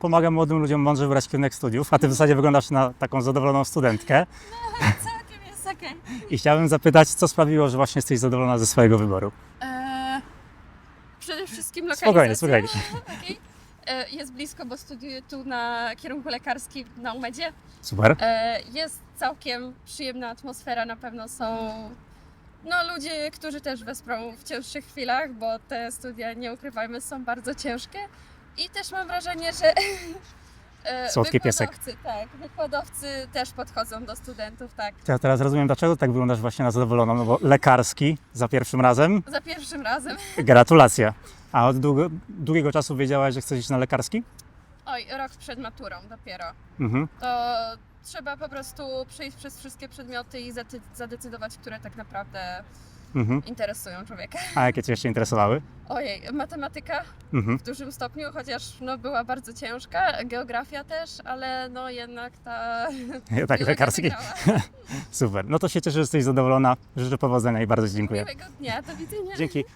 Pomagam młodym ludziom mądrze wybrać kierunek studiów, a ty w zasadzie wyglądasz na taką zadowoloną studentkę. Całkiem jest okej. I chciałbym zapytać, co sprawiło, że właśnie jesteś zadowolona ze swojego wyboru? Eee, Przede wszystkim Spokojnie, lokalizacja. spokojnie. Okej. E, Jest blisko, bo studiuję tu na kierunku lekarskim na UMEDzie. Super. E, Jest całkiem przyjemna atmosfera, na pewno są no, ludzie, którzy też wesprą w cięższych chwilach, bo te studia, nie ukrywajmy, są bardzo ciężkie. I też mam wrażenie, że e, Słodki piesek. wykładowcy, tak, wykładowcy też podchodzą do studentów, tak. Ja teraz rozumiem, dlaczego tak wyglądasz właśnie na zadowoloną, no bo lekarski za pierwszym razem. Za pierwszym razem. Gratulacje. A od długo, długiego czasu wiedziałaś, że chcesz iść na lekarski? Oj, rok przed maturą dopiero. Mhm. To trzeba po prostu przejść przez wszystkie przedmioty i zadecydować, które tak naprawdę Mhm. interesują człowieka. A jakie cię jeszcze interesowały? Ojej, matematyka Mhm. w dużym stopniu, chociaż no, była bardzo ciężka, geografia też, ale no jednak ta Ja tak, lekarski. Super. No to się cieszę, że jesteś zadowolona. Życzę powodzenia i bardzo Ci dziękuję. Miłego dnia, do widzenia. Dzięki.